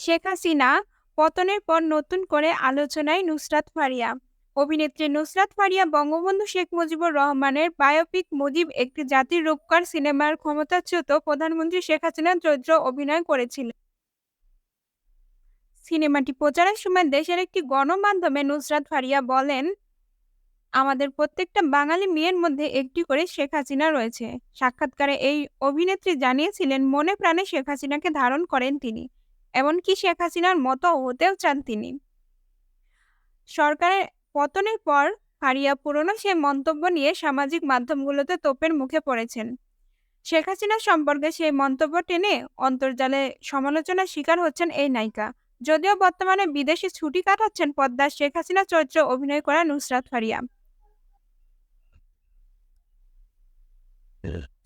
শেখ হাসিনা পতনের পর নতুন করে আলোচনায় নুসরাত ফারিয়া। অভিনেত্রী নুসরাত ফারিয়া বঙ্গবন্ধু শেখ মুজিবুর রহমানের বায়োপিক মুজিব একটি জাতির রূপকার সিনেমার ক্ষমতাচ্যুত প্রধানমন্ত্রী শেখ হাসিনার চরিত্র অভিনয় করেছিলেন সিনেমাটি প্রচারের সময় দেশের একটি গণমাধ্যমে নুসরাত ফারিয়া বলেন, আমাদের প্রত্যেকটা বাঙালি মেয়ের মধ্যে একটি করে শেখ হাসিনা রয়েছে। সাক্ষাৎকারে এই অভিনেত্রী জানিয়েছিলেন, মনে প্রাণে শেখ হাসিনাকে ধারণ করেন তিনি। এমনকি শেখ হাসিনার মতো হতেও চান তিনি। সরকারের পতনের পর ফারিয়া পুরনো সে মন্তব্য নিয়ে সামাজিক মাধ্যমগুলোতে তোপের মুখে পড়েছেন। শেখ হাসিনা সম্পর্কে সেই মন্তব্য টেনে অন্তর্জালে সমালোচনার শিকার হচ্ছেন এই নায়িকা। যদিও বর্তমানে বিদেশে ছুটি কাটাচ্ছেন পদ্মার শেখ হাসিনা চরিত্রে অভিনয় করা নুসরাত ফারিয়া।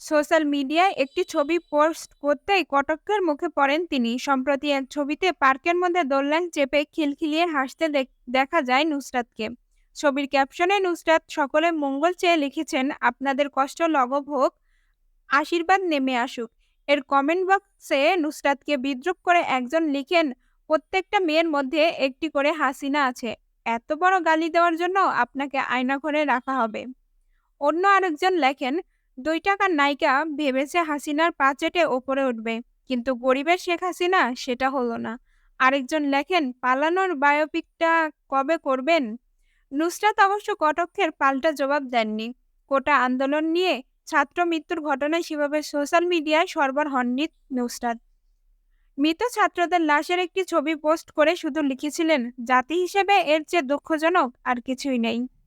সোশ্যাল মিডিয়ায় একটি ছবি পোস্ট করতেই কটকের মুখে পড়েন তিনি। সম্প্রতি এক ছবিতে পার্কের মধ্যে দোলনাং চেপে খিলখিলিয়ে হাসতে দেখা যায় নুসরাতকে। ছবির ক্যাপশনে নুসরাত, সকলে মঙ্গল চেয়ে লিখেছেন, আপনাদের কষ্ট লঘব হোক, আশীর্বাদ নেমে আসুক। এর কমেন্ট বক্সে নুসরাতকে বিদ্রুপ করে একজন লিখেন, প্রত্যেকটা মেয়ের মধ্যে একটি করে হাসিনা আছে। এত বড় গালি দেওয়ার জন্য আপনাকে আয়না ঘরে রাখা হবে। অন্য আরেকজন লেখেন দুই টাকার নায়িকা ভেবেছে হাসিনার পা চেটে ওপরে উঠবে, কিন্তু গরিবের শেখ হাসিনা সেটা হলো না। আরেকজন লেখেন, পালানোর বায়োপিকটা কবে করবেন? নুসরাত অবশ্য কটক্ষের পাল্টা জবাব দেননি। কোটা আন্দোলন নিয়ে ছাত্র মৃত্যুর ঘটনায় সেভাবে সোশ্যাল মিডিয়ায় সরবর হননি নুসরাত। মৃত ছাত্রদের লাশের একটি ছবি পোস্ট করে শুধু লিখেছিলেন, জাতি হিসেবে এর চেয়ে দুঃখজনক আর কিছুই নেই।